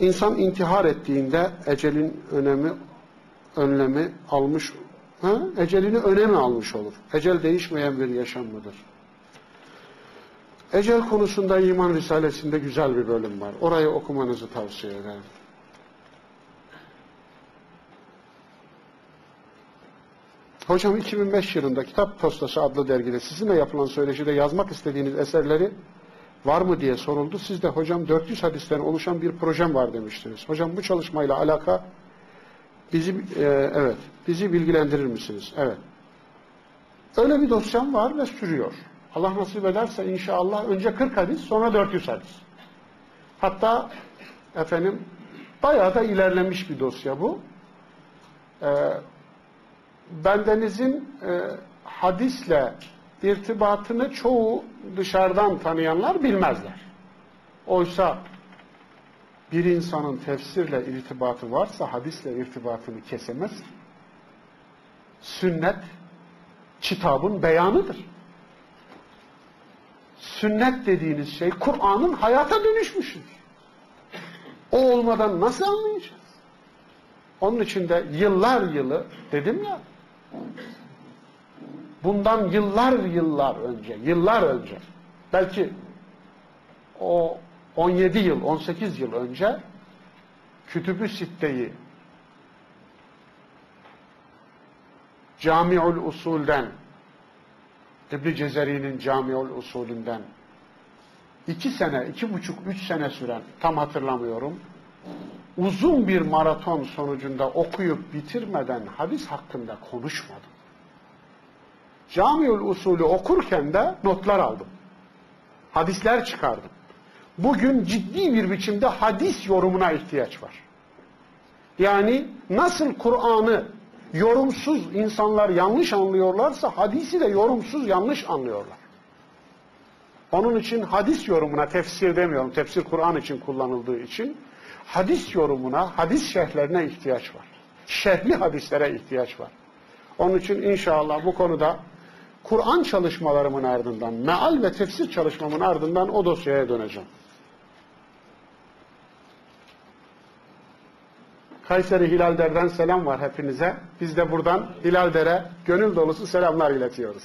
İnsan intihar ettiğinde ecelin önemi önlemi almış ha? ecelini önemi almış olur. Ecel değişmeyen bir yaşam mıdır? Ecel konusunda iman risalesinde güzel bir bölüm var. Orayı okumanızı tavsiye ederim. Hocam 2005 yılında Kitap Postası adlı dergide sizinle yapılan söyleşide yazmak istediğiniz eserleri var mı diye soruldu. Siz de hocam 400 hadisten oluşan bir projem var demiştiniz. Hocam bu çalışmayla alaka bizi e, evet bizi bilgilendirir misiniz? Evet. Öyle bir dosyam var ve sürüyor. Allah nasip ederse inşallah önce 40 hadis sonra 400 hadis. Hatta efendim bayağı da ilerlemiş bir dosya bu. Ee, bendenizin e, hadisle irtibatını çoğu dışarıdan tanıyanlar bilmezler. Oysa bir insanın tefsirle irtibatı varsa hadisle irtibatını kesemez. Sünnet kitabın beyanıdır. Sünnet dediğiniz şey Kur'an'ın hayata dönüşmüşüdür. O olmadan nasıl anlayacağız? Onun için de yıllar yılı dedim ya bundan yıllar yıllar önce, yıllar önce belki o 17 yıl, 18 yıl önce Kütüb-ü Sitte'yi Camiul Usul'den İbn Cezeri'nin Camiul Usulünden iki sene, iki buçuk, üç sene süren tam hatırlamıyorum uzun bir maraton sonucunda okuyup bitirmeden hadis hakkında konuşmadım. Camiül usulü okurken de notlar aldım. Hadisler çıkardım. Bugün ciddi bir biçimde hadis yorumuna ihtiyaç var. Yani nasıl Kur'an'ı yorumsuz insanlar yanlış anlıyorlarsa hadisi de yorumsuz yanlış anlıyorlar. Onun için hadis yorumuna tefsir demiyorum. Tefsir Kur'an için kullanıldığı için hadis yorumuna, hadis şerhlerine ihtiyaç var. Şerhli hadislere ihtiyaç var. Onun için inşallah bu konuda Kur'an çalışmalarımın ardından, meal ve tefsir çalışmamın ardından o dosyaya döneceğim. Kayseri Hilalder'den selam var hepinize. Biz de buradan Hilalder'e gönül dolusu selamlar iletiyoruz.